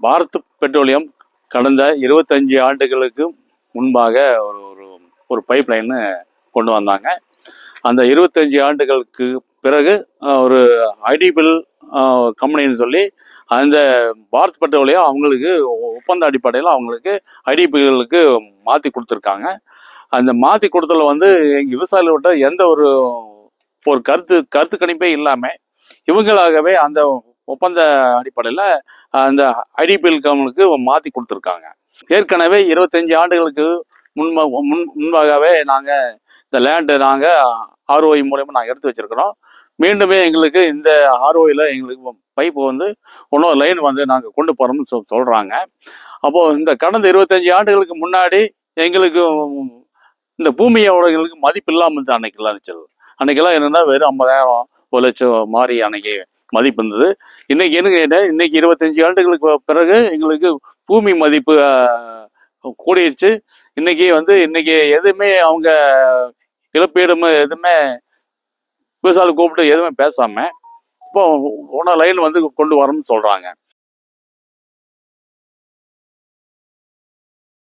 Bharat petroleum கடந்த இருபத்தஞ்சி ஆண்டுகளுக்கு முன்பாக ஒரு ஒரு ஒரு பைப் லைன்னு கொண்டு வந்தாங்க. அந்த இருபத்தஞ்சி ஆண்டுகளுக்கு பிறகு ஒரு ஐடிபிள் கம்பெனின்னு சொல்லி அந்த பாரத் பெட்ரோலியம் அவங்களுக்கு ஒப்பந்த அடிப்படையில் அவங்களுக்கு ஐடிபிகளுக்கு மாற்றி கொடுத்துருக்காங்க. அந்த மாற்றி கொடுத்தல வந்து எங்கள் விவசாயிகள்கிட்ட எந்த ஒரு ஒரு கருத்து கருத்து கணிப்பே இல்லாமல் இவங்களாகவே அந்த ஒப்பந்த அடிப்படையில் அந்த ஐடிபிஎல் கவனுக்கு மாற்றி கொடுத்துருக்காங்க. ஏற்கனவே இருபத்தஞ்சி ஆண்டுகளுக்கு முன்ப முன் முன்பாகவே நாங்கள் இந்த லேண்டு நாங்கள் ஆர்ஓஐ மூலயமா நாங்கள் எடுத்து வச்சிருக்கிறோம். மீண்டுமே எங்களுக்கு இந்த ஆர்ஓயில் எங்களுக்கு பைப்பு வந்து இன்னொரு லைன் வந்து நாங்கள் கொண்டு போகிறோம்னு சொல் சொல்கிறாங்க அப்போது இந்த கடந்த இருபத்தஞ்சி ஆண்டுகளுக்கு முன்னாடி எங்களுக்கு இந்த பூமியோட எங்களுக்கு மதிப்பு இல்லாமல் இருந்தது அன்னைக்கெல்லாம் இருந்துச்சு அன்னைக்கெல்லாம் என்னென்னா வெறும் ஐம்பதாயிரம் ஒரு லட்சம் மாதிரி அன்னைக்கு மதிப்பு இருந்தது. இன்னைக்கு என்ன கேட்டேன் இன்னைக்கு இருபத்தஞ்சி ஆண்டுகளுக்கு பிறகு எங்களுக்கு பூமி மதிப்பு கூடிருச்சு. இன்னைக்கு வந்து இன்னைக்கு எதுவுமே அவங்க இழப்பீடும் எதுவுமே விவசாயிகள் கூப்பிட்டு எதுவுமே பேசாம இப்போ ஒன்றா லைன் வந்து கொண்டு வரணும்னு சொல்றாங்க.